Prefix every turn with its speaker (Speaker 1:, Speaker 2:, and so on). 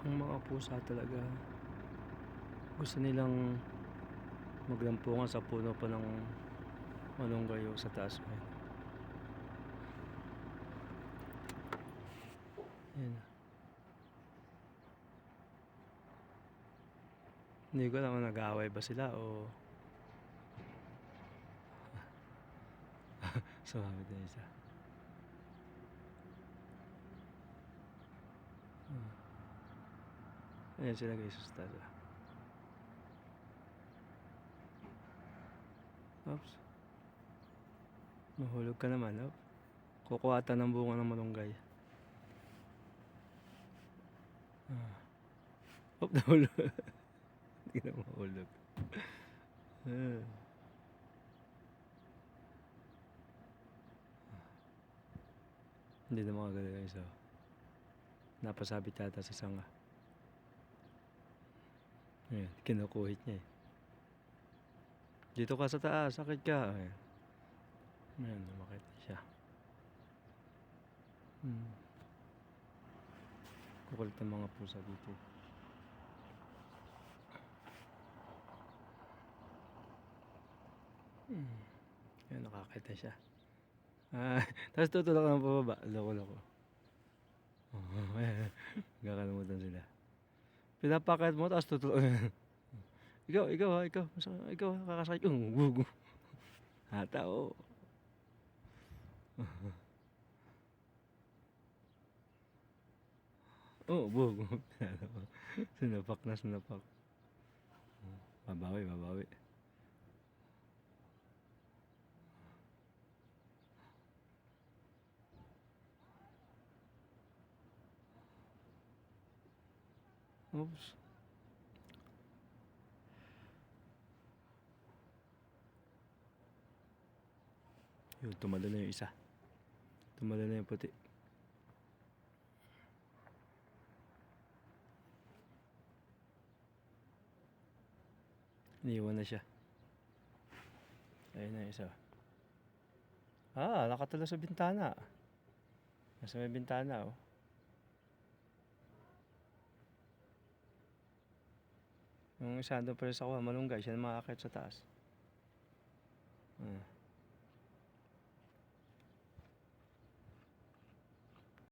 Speaker 1: Ang mga pusa talaga gusto nilang maglampungan sa puno pa ng malunggay o sa taas pa. Yan. Hindi ko alam nag-aaway ba sila o sumabit na isa. Ayan sila guys ah. Oops. Mahulog ka naman, oh. Kukuha ata ng bunga ng malunggay. Ah. Oh, nahulog. Hindi na mahulog. Ah. Hindi na makagalaw yung isa. Napasabit yata sa sanga. Ayan, kinukuhit niya eh. Dito ka sa taas, sakit ka. Ayan. Ayan, lumakit na siya. Hmm. Kukulit ang mga pusa dito. Hmm. Ayan, nakakita siya. Ah, tapos tutulak ng pababa. Loko-loko. Oh, ayan. Gakalimutan sila. Pinapakit mo, tapos tutulak. ikaw, ikaw ha, ikaw. Ikaw, kakasakit. Um, gugu. Hata, oh. Oh, bug. sinapak na sinapak. Babawi, babawi. Oops. Yun, tumalo na yung isa. Tumalo na yung puti. Iniwan na siya. Ayun na isa. Ah, nakatala sa bintana. Nasa may bintana, oh. Yung pala sa kuha, malunggay, siya na makakit sa taas. Ah.